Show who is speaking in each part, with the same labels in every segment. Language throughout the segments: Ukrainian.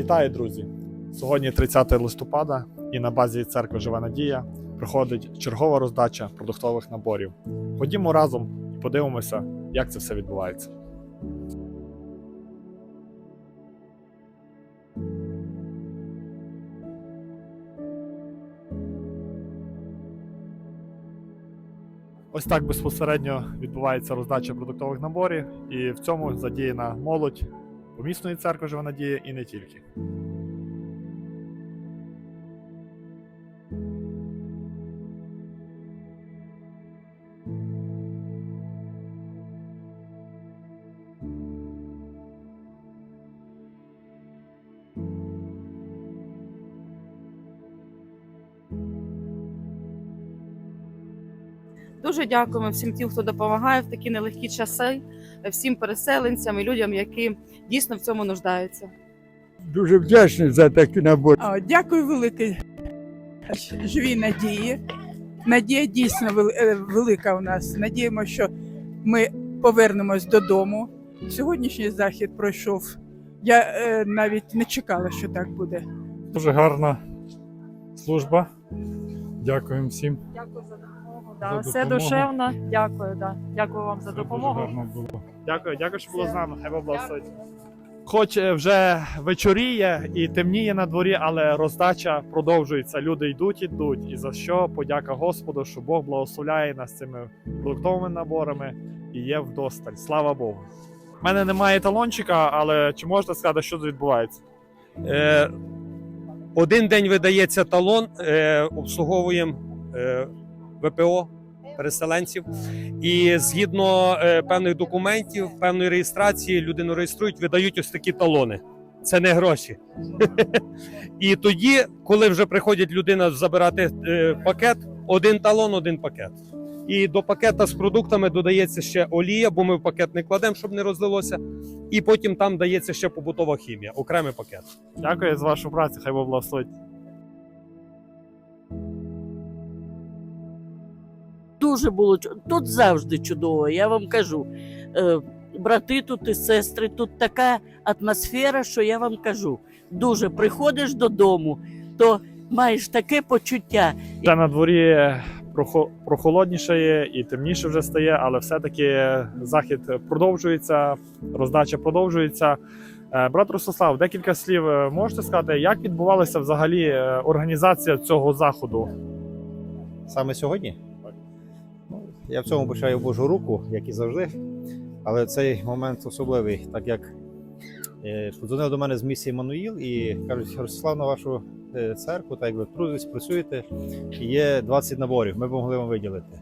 Speaker 1: Вітаю, друзі! Сьогодні 30 листопада, і на базі церкви Жива Надія проходить чергова роздача продуктових наборів. Ходімо разом і подивимося, як це все відбувається. Ось так безпосередньо відбувається роздача продуктових наборів, і в цьому задіяна молодь помісної церкви Жива Надія і не тільки.
Speaker 2: Дуже дякуємо всім тим, хто допомагає в такі нелегкі часи, всім переселенцям і людям, які дійсно в цьому нуждаються.
Speaker 3: Дуже вдячний за такий набор.
Speaker 4: А, Дякую велике живій надії. Надія дійсно е, велика у нас. Надіємо, що ми повернемось додому. Сьогоднішній захід пройшов. Я е, навіть не чекала, що так буде.
Speaker 5: Дуже гарна служба. Дякуємо всім.
Speaker 6: Дякую. За Да, все душевно. Дякую, да. Дякую вам за допомогу.
Speaker 5: Дуже було.
Speaker 1: Дякую, дякую, що було з нами. Хай благословить. Хоч е, вже вечоріє і темніє на дворі, але роздача продовжується. Люди йдуть, ідуть. І за що подяка Господу, що Бог благословляє нас цими продуктовими наборами і є вдосталь. Слава Богу. У мене немає талончика, але чи можна сказати, що тут відбувається?
Speaker 7: Е, один день видається талон, е, обслуговуємо е, ВПО переселенців. І згідно е, певних документів, певної реєстрації, людину реєструють, видають ось такі талони. Це не гроші. І тоді, коли вже приходить людина забирати е, пакет, один талон, один пакет. І до пакета з продуктами додається ще олія, бо ми в пакет не кладемо, щоб не розлилося. І потім там дається ще побутова хімія, окремий пакет.
Speaker 1: Дякую за вашу працю, хай Бог благословить.
Speaker 8: Дуже було тут завжди чудово. Я вам кажу. Е, брати тут і сестри, тут така атмосфера, що я вам кажу. Дуже приходиш додому, то маєш таке почуття.
Speaker 1: Та на дворі прохо- прохолодніше і темніше вже стає, але все-таки захід продовжується, роздача продовжується. Е, Брат Ростислав, декілька слів е, можете сказати, як відбувалася взагалі організація цього заходу?
Speaker 9: Саме сьогодні? Я в цьому бачаю Божу руку, як і завжди. Але цей момент особливий, так як е, подзвонив до мене з місії Мануїл і кажуть, Ростислав, на вашу е, церкву, так як ви трудитесь, працюєте, є 20 наборів, ми б могли вам виділити.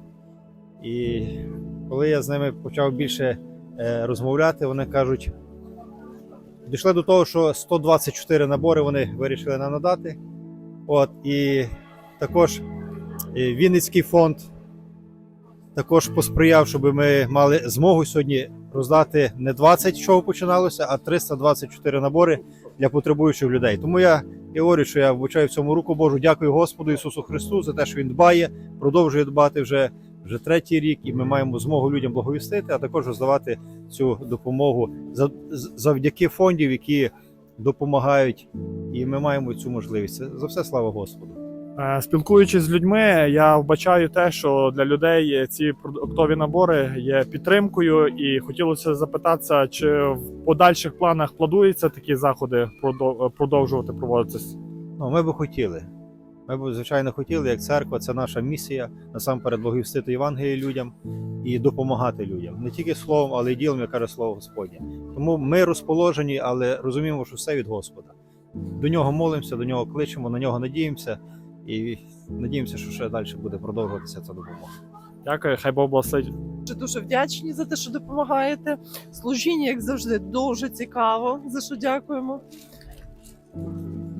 Speaker 9: І коли я з ними почав більше е, розмовляти, вони кажуть, дійшли до того, що 124 набори вони вирішили нам надати. От, і також Вінницький фонд також посприяв, щоб ми мали змогу сьогодні роздати не 20, з чого починалося, а 324 набори для потребуючих людей. Тому я і говорю, що я вбачаю в цьому руку Божу. Дякую Господу Ісусу Христу за те, що Він дбає, продовжує дбати вже, вже третій рік, і ми маємо змогу людям благовістити, а також роздавати цю допомогу за- завдяки фондів, які допомагають, і ми маємо цю можливість. За все слава Господу.
Speaker 1: Е, Спілкуючись з людьми, я вбачаю те, що для людей ці продуктові набори є підтримкою, і хотілося запитатися, чи в подальших планах плануються такі заходи продовжувати проводитись?
Speaker 9: Ну, ми би хотіли. Ми б, звичайно, хотіли, як церква, це наша місія насамперед благовістити Євангеліє людям і допомагати людям. Не тільки словом, але й ділом, як каже слово Господнє. Тому ми розположені, але розуміємо, що все від Господа. До нього молимося, до нього кличемо, на нього надіємося і надіємося, що ще далі буде продовжуватися ця допомога.
Speaker 1: Дякую, хай Бог благословить.
Speaker 10: Дуже дуже вдячні за те, що допомагаєте. Служіння, як завжди, дуже цікаво. За що дякуємо.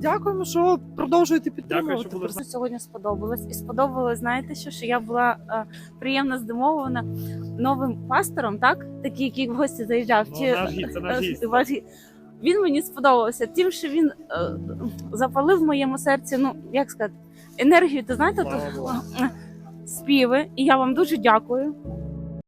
Speaker 10: Дякуємо, що продовжуєте підтримувати.
Speaker 1: що були
Speaker 6: Сьогодні сподобалось. І сподобалось, знаєте, що, що я була е, приємно здивована новим пастором, так? Такий, який в гості заїжджав.
Speaker 1: Ну,
Speaker 6: Чи-
Speaker 1: наш це наш
Speaker 6: е,
Speaker 1: гість.
Speaker 6: ваш гі- Він мені сподобався тим, що він е, запалив в моєму серці, ну як сказати, енергію, ти знаєте, е, співи. І я вам дуже дякую.